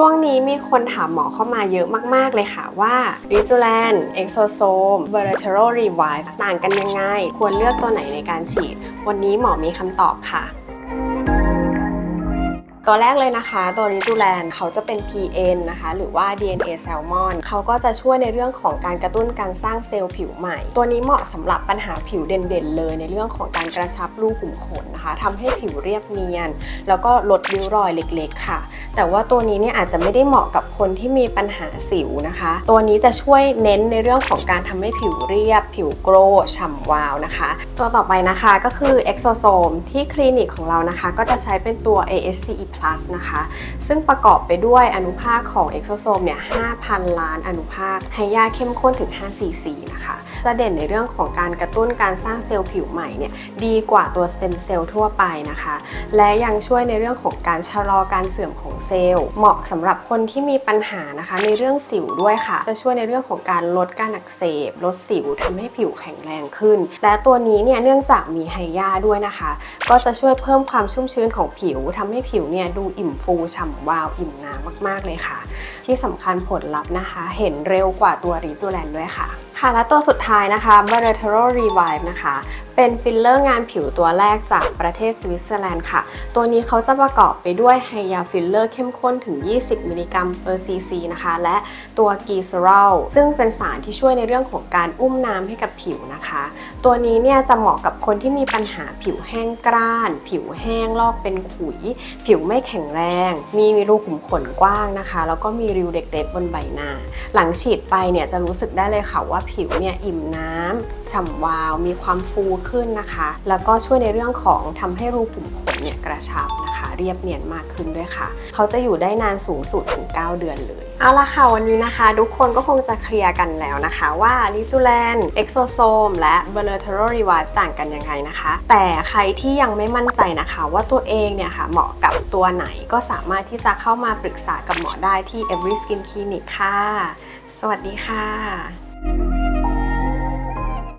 ช่วงนี้มีคนถามหมอเข้ามาเยอะมาก ๆ เลยค่ะว่า r i z u l a n Exosome v e r t e r o Revive ต่างกันยังไง ควรเลือกตัวไหนในการฉีด วันนี้หมอมีคำตอบค่ะตัวแรกเลยนะคะ ตัวริจูแลนเขาจะเป็น PN นะคะ หรือว่า DNA Salmon เขาก็จะช่วยในเรื่องของการกระตุ้นการสร้างเซลล์ผิวใหม่ ตัวนี้เหมาะสำหรับปัญหาผิวเด่นๆ เลย ในเรื่องของการกระชับรูขุมขนนะคะทำให้ผิวเรียบเนียน แล้วก็ลดริ้วรอยเล็กๆ ค่ะ แต่ว่าตัวนี้เนี่ยอาจจะไม่ได้เหมาะกับคนที่มีปัญหาสิวนะคะ ตัวนี้จะช่วยเน้นในเรื่องของการทำให้ผิวเรียบ ผิวโกรฉ่ำวาวนะคะ ตัวต่อไปนะคะก็คือ Exosome ที่คลินิกของเรานะคะ ก็จะใช้เป็นตัว AHCE Plus นะคะ ซึ่งประกอบไปด้วยอนุภาคของ Exosome เนี่ย5,000 ล้านอนุภาค ให้ยาเข้มข้นถึง 5 cc นะคะ จะเด่นในเรื่องของการกระตุ้นการสร้างเซลล์ผิวใหม่เนี่ยดีกว่าตัวสเต็มเซลล์ทั่วไปนะคะ และยังช่วยในเรื่องของการชะลอการเสื่อมของเซลล์เหมาะสำหรับคนที่มีปัญหานะคะในเรื่องสิวด้วยค่ะ จะช่วยในเรื่องของการลดการอักเสบ ลดสิวทำให้ผิวแข็งแรงขึ้น และตัวนี้เนี่ยเนื่องจากมีไฮยาด้วยนะคะ ก็จะช่วยเพิ่มความชุ่มชื้นของผิวทำให้ผิวเนี่ยดูอิ่มฟูฉ่ำวาวอิ่มน้ำมาก ๆ เลยค่ะ ที่สำคัญผลลัพธ์นะคะ เห็นเร็วกว่าตัวริจูแลนด้วยค่ะค่ะและตัวสุดท้ายนะคะ b a r r e t e r o Revive นะคะ เป็นฟิลเลอร์งานผิวตัวแรกจากประเทศสวิตเซอร์แลนด์ค่ะ ตัวนี้เขาจะประกอบไปด้วยไฮยาฟิลเลอร์เข้มข้นถึง 20 มิลลิกรัมเปอร์ซีซีนะคะ และตัวกีซ e ร a ลซึ่งเป็นสารที่ช่วยในเรื่องของการอุ้มน้ำให้กับผิวนะคะ ตัวนี้เนี่ยจะเหมาะกับคนที่มีปัญหาผิวแห้งกร้าน ผิวแห้งลอกเป็นขุย ผิวไม่แข็งแรง มีรูขุมขนกว้างนะคะ แล้วก็มีริ้วเด็กๆบนใบหน้า หลังฉีดไปเนี่ยจะรู้สึกได้เลยค่ะว่าผิวเนี่ยอิ่มน้ำฉ่ำวาว มีความฟูขึ้นนะคะ แล้วก็ช่วยในเรื่องของทำให้รูขุมขนเนี่ยกระชับนะคะ เรียบเนียนมากขึ้นด้วยค่ะ เขาจะอยู่ได้นานสูงสุดถึง 9 เดือนเลย เอาละค่ะวันนี้นะคะ ทุกคนก็คงจะเคลียร์กันแล้วนะคะว่าลิจูแลนเอ็กโซโซมและ b e l e r t e r o Revive ต่างกันยังไงนะคะ แต่ใครที่ยังไม่มั่นใจนะคะ ว่าตัวเองเนี่ยค่ะเหมาะกับตัวไหนก็สามารถที่จะเข้ามาปรึกษากับหมอได้ที่ Every Skin Clinic ค่ะ สวัสดีค่ะ